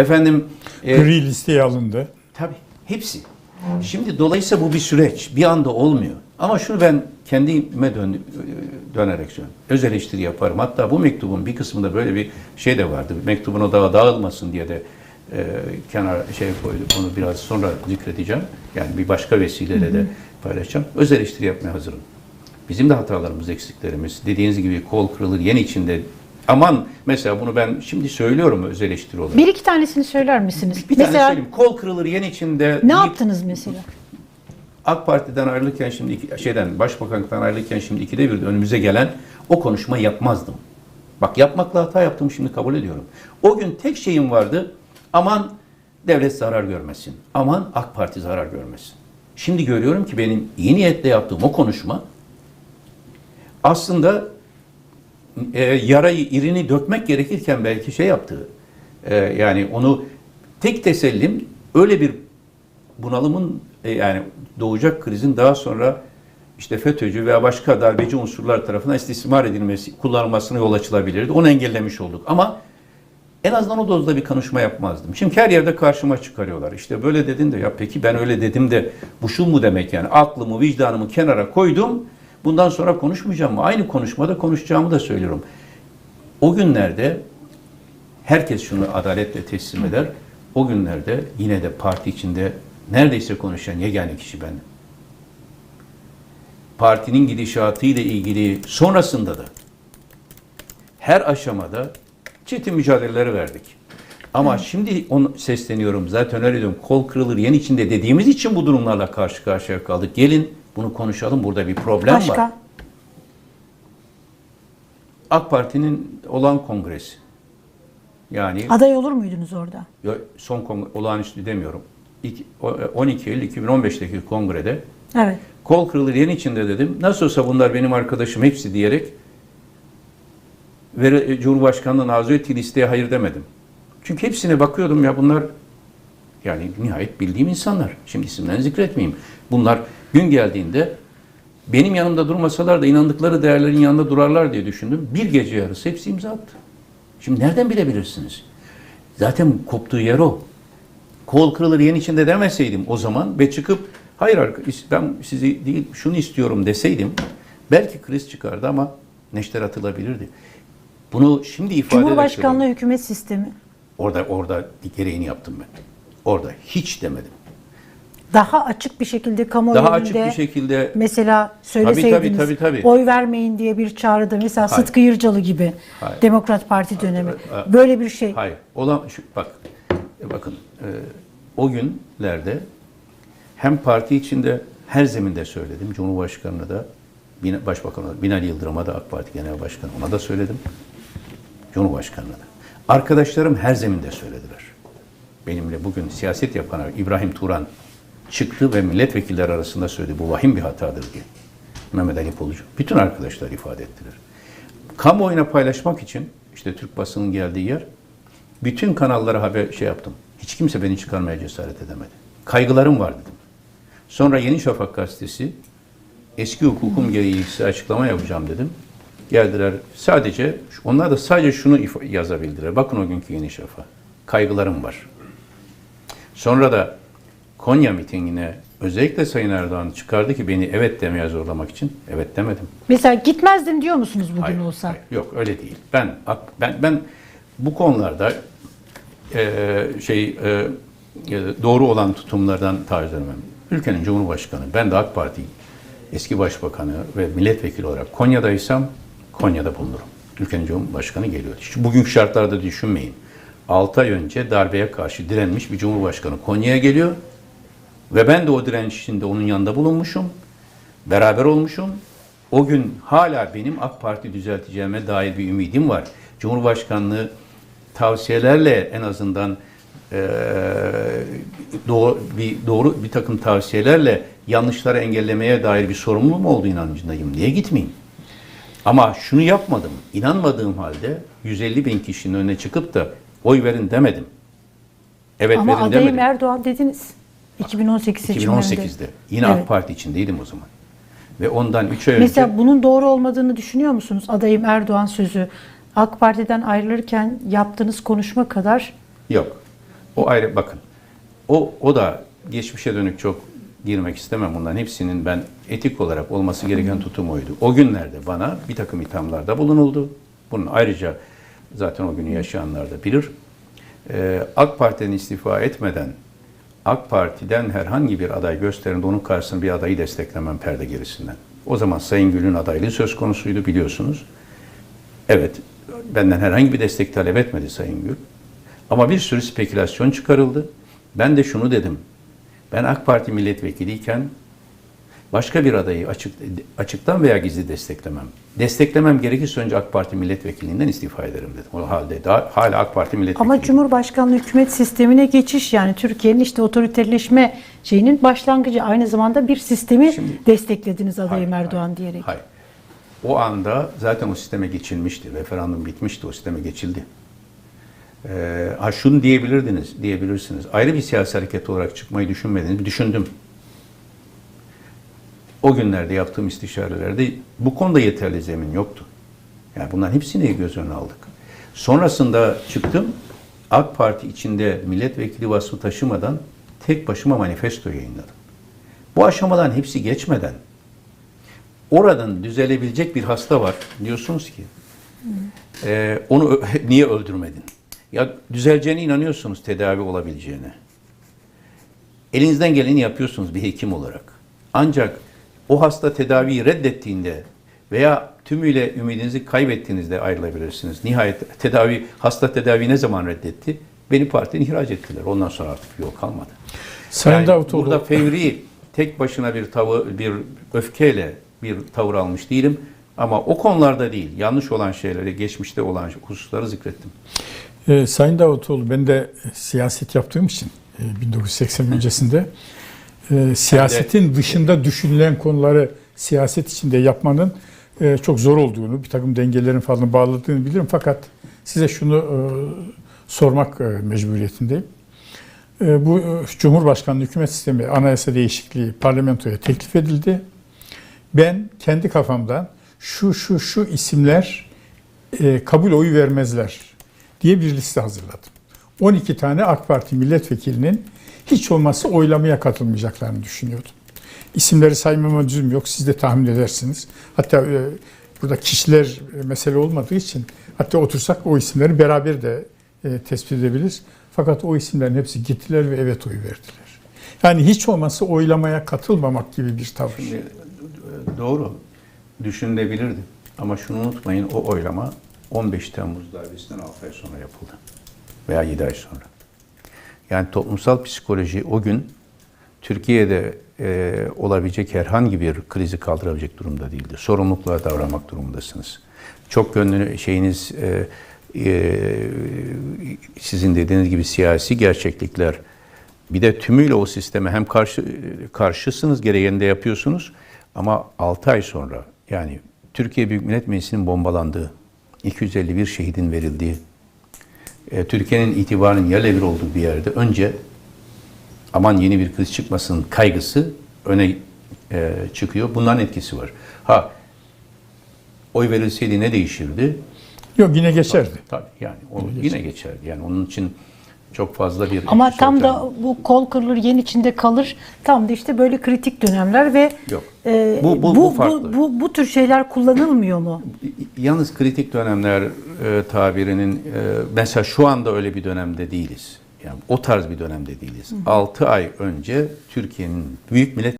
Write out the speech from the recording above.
Efendim e, Gri listeye alındı. Tabii hepsi. Şimdi dolayısıyla bu bir süreç. Bir anda olmuyor. Ama şunu ben kendime dön, dönerek söylüyorum. Öz eleştiri yaparım. Hatta bu mektubun bir kısmında böyle bir şey de vardı. Mektubun o daha dağılmasın diye de e, kenar şey koyduk. Onu biraz sonra zikredeceğim. Yani bir başka vesileyle de paylaşacağım. Öz eleştiri yapmaya hazırım. Bizim de hatalarımız, eksiklerimiz. Dediğiniz gibi kol kırılır, yen içinde. Aman mesela bunu ben şimdi söylüyorum öz eleştiri olarak. Bir iki tanesini söyler misiniz? Bir tane mesela söyleyeyim. Kol kırılır, yen içinde. ne yaptınız mesela? AK Parti'den ayrılırken şimdi iki- şeyden başbakanlıktan ayrılırken şimdi ikide bir de önümüze gelen o konuşmayı yapmazdım. Bak yapmakla hata yaptım şimdi kabul ediyorum. O gün tek şeyim vardı. Aman devlet zarar görmesin. Aman AK Parti zarar görmesin. Şimdi görüyorum ki benim iyi niyetle yaptığım o konuşma aslında e, yarayı irini dökmek gerekirken belki şey yaptığı e, yani onu tek tesellim öyle bir bunalımın e, yani doğacak krizin daha sonra işte FETÖ'cü veya başka darbeci unsurlar tarafından istismar edilmesi, kullanılmasına yol açılabilirdi. Onu engellemiş olduk. Ama en azından o dozda bir konuşma yapmazdım. Şimdi her yerde karşıma çıkarıyorlar. İşte böyle dedin de ya peki ben öyle dedim de bu şu mu demek yani aklımı vicdanımı kenara koydum. Bundan sonra konuşmayacağım mı? Aynı konuşmada konuşacağımı da söylüyorum. O günlerde herkes şunu adaletle teslim eder. O günlerde yine de parti içinde neredeyse konuşan yegane kişi benim. Partinin gidişatı ile ilgili sonrasında da her aşamada çetin mücadeleleri verdik. Ama şimdi onu sesleniyorum. Zaten öyle diyorum. Kol kırılır yen içinde dediğimiz için bu durumlarla karşı karşıya kaldık. Gelin bunu konuşalım. Burada bir problem var. Başka? AK Parti'nin olan kongresi. Yani Aday olur muydunuz orada? Son kongre, olağanüstü demiyorum. İki- o- 12 Eylül 2015'teki kongrede Evet. kol kırılır yen içinde dedim. Nasıl olsa bunlar benim arkadaşım hepsi diyerek ve Cumhurbaşkanlığı'nın arzu ettiği listeye hayır demedim. Çünkü hepsine bakıyordum ya bunlar yani nihayet bildiğim insanlar. Şimdi isimlerini zikretmeyeyim. Bunlar gün geldiğinde benim yanımda durmasalar da inandıkları değerlerin yanında durarlar diye düşündüm. Bir gece yarısı hepsi imza attı. Şimdi nereden bilebilirsiniz? Zaten koptuğu yer o. Kol kırılır yen içinde demeseydim o zaman ve çıkıp hayır ben sizi değil şunu istiyorum deseydim belki kriz çıkardı ama neşter atılabilirdi. Bunu şimdi ifade Cumhurbaşkanlığı hükümet sistemi Orada orada gereğini yaptım ben. Orada hiç demedim. daha açık bir şekilde kamuoyu Daha açık bir şekilde mesela tabii, söyleseydiniz tabii, tabii. oy vermeyin diye bir çağrıda mesela Hayır. Sıtkı Yırcalı gibi Hayır. Demokrat Parti dönemi Hayır. böyle bir şey Hayır. Olan şu bak e, bakın e, o günlerde hem parti içinde her zeminde söyledim. Cumhurbaşkanına da Başbakan'a Binali Yıldırım'a da AK Parti Genel Başkanı ona da söyledim. Cumhurbaşkanına da. Arkadaşlarım her zeminde söylediler. Benimle bugün siyaset yapan İbrahim Turan çıktı ve milletvekiller arasında söyledi. Bu vahim bir hatadır diye. Mehmet Ali Polucu. Bütün arkadaşlar ifade ettiler. Kamuoyuna paylaşmak için işte Türk basının geldiği yer bütün kanallara haber şey yaptım. Hiç kimse beni çıkarmaya cesaret edemedi. Kaygılarım var dedim. Sonra Yeni Şafak gazetesi eski hukukum gereği açıklama yapacağım dedim. Geldiler sadece onlar da sadece şunu yazabildiler. Bakın o günkü Yeni Şafak. Kaygılarım var. Sonra da Konya mitingine özellikle Sayın Erdoğan çıkardı ki beni evet demeye zorlamak için. Evet demedim. mesela gitmezdim diyor musunuz bugün Hayır, olsa? hayır. yok öyle değil. Ben ben ben bu konularda e, şey e, e, doğru olan tutumlardan taviz vermem. Ülkenin Cumhurbaşkanı, ben de AK Parti eski başbakanı ve milletvekili olarak Konya'daysam Konya'da bulunurum. Ülkenin Cumhurbaşkanı geliyor. Hiç bugünkü şartlarda düşünmeyin. 6 ay önce darbeye karşı direnmiş bir Cumhurbaşkanı Konya'ya geliyor ve ben de o direnç içinde onun yanında bulunmuşum. Beraber olmuşum. O gün hala benim AK Parti düzelteceğime dair bir ümidim var. Cumhurbaşkanlığı tavsiyelerle en azından eee, doğru, bir doğru bir takım tavsiyelerle yanlışları engellemeye dair bir sorumluluğum olduğu inancındayım. Niye gitmeyeyim? Ama şunu yapmadım. İnanmadığım halde 150 bin kişinin önüne çıkıp da oy verin demedim. Evet Ama verin adayım demedim. Erdoğan dediniz. 2018 seçimlerinde. 2018'de. Yine Evet. AK Parti içindeydim o zaman. Ve ondan 3 ay önce... Mesela bunun doğru olmadığını düşünüyor musunuz? Adayım Erdoğan sözü AK Parti'den ayrılırken yaptığınız konuşma kadar Yok. O ayrı bakın. O o da geçmişe dönük çok girmek istemem bunların hepsinin ben etik olarak olması gereken tutum oydu. O günlerde bana bir takım ithamlarda bulunuldu. Bunun ayrıca zaten o günü yaşayanlar da bilir. Ee, AK Parti'den istifa etmeden AK Parti'den herhangi bir aday gösterin onun karşısında bir adayı desteklemem perde gerisinden. O zaman Sayın Gül'ün adaylığı söz konusuydu biliyorsunuz. Evet, benden herhangi bir destek talep etmedi Sayın Gül. Ama bir sürü spekülasyon çıkarıldı. Ben de şunu dedim. Ben AK Parti milletvekiliyken başka bir adayı açık, açıktan veya gizli desteklemem. Desteklemem gerekirse önce AK Parti milletvekilliğinden istifa ederim dedim. O halde daha, hala AK Parti milletvekili. Ama Cumhurbaşkanlığı hükümet sistemine geçiş yani Türkiye'nin işte otoriterleşme şeyinin başlangıcı aynı zamanda bir sistemi Şimdi- desteklediniz adayım Hayır, Erdoğan hayır, diyerek. Hayır. O anda zaten o sisteme geçilmişti. Referandum bitmişti, o sisteme geçildi. Ee, ha şunu diyebilirdiniz, diyebilirsiniz. Ayrı bir siyasi hareket olarak çıkmayı düşünmediniz. Düşündüm. O günlerde yaptığım istişarelerde bu konuda yeterli zemin yoktu. Yani bunların hepsini göz önüne aldık. Sonrasında çıktım. AK Parti içinde milletvekili vasfı taşımadan tek başıma manifesto yayınladım. Bu aşamadan hepsi geçmeden oradan düzelebilecek bir hasta var. Diyorsunuz ki e, onu niye öldürmedin? Ya düzeleceğine inanıyorsunuz tedavi olabileceğine. Elinizden geleni yapıyorsunuz bir hekim olarak. Ancak o hasta tedaviyi reddettiğinde veya tümüyle ümidinizi kaybettiğinizde ayrılabilirsiniz. Nihayet tedavi, hasta tedavi ne zaman reddetti? Beni partiden ihraç ettiler. Ondan sonra artık bir yol kalmadı. Sayın Yani Davutoğlu, Burada fevri tek başına bir tavı bir öfkeyle bir tavır almış değilim. Ama o konularda değil, yanlış olan şeyleri, geçmişte olan hususları zikrettim. e, Sayın Davutoğlu ben de e, siyaset yaptığım için e, 1980 öncesinde e, siyasetin dışında düşünülen konuları siyaset içinde yapmanın e, çok zor olduğunu, bir takım dengelerin falan bağladığını bilirim. Fakat size şunu e, sormak e, mecburiyetindeyim. E, bu e, Cumhurbaşkanlığı hükümet sistemi anayasa değişikliği parlamentoya teklif edildi. Ben kendi kafamdan şu şu şu isimler e, kabul oyu vermezler diye bir liste hazırladım. 12 tane AK Parti milletvekilinin hiç olmazsa oylamaya katılmayacaklarını düşünüyordum. İsimleri saymama lüzum yok. Siz de tahmin edersiniz. Hatta e, burada kişiler e, mesele olmadığı için hatta otursak o isimleri beraber de e, tespit edebiliriz. Fakat o isimlerin hepsi gittiler ve evet oyu verdiler. Yani hiç olmazsa oylamaya katılmamak gibi bir tavır. Şimdi, e, doğru düşünülebilirdi. Ama şunu unutmayın o oylama 15 Temmuz darbesinden 6 ay sonra yapıldı. Veya 7 ay sonra. Yani toplumsal psikoloji o gün Türkiye'de e, olabilecek herhangi bir krizi kaldırabilecek durumda değildi. Sorumlulukla davranmak durumundasınız. Çok gönlünü şeyiniz e, e, sizin dediğiniz gibi siyasi gerçeklikler bir de tümüyle o sisteme hem karşı karşısınız gereğini de yapıyorsunuz ama 6 ay sonra yani Türkiye Büyük Millet Meclisi'nin bombalandığı, 251 şehidin verildiği, e, Türkiye'nin itibarının yerle bir olduğu bir yerde önce aman yeni bir kriz çıkmasın kaygısı öne e, çıkıyor. Bunların etkisi var. Ha oy verilseydi ne değişirdi? Yok yine geçerdi. Tabii yani o yine geçerdi. Yani onun için çok fazla bir Ama tam olacağını- da bu kol kırılır yen içinde kalır. Tam da işte böyle kritik dönemler ve Yok. e, Bu- bu- bu, bu bu, bu, bu tür şeyler kullanılmıyor mu? Yalnız kritik dönemler e, tabirinin e, mesela şu anda öyle bir dönemde değiliz. Yani o tarz bir dönemde değiliz. 6 ay önce Türkiye'nin büyük millet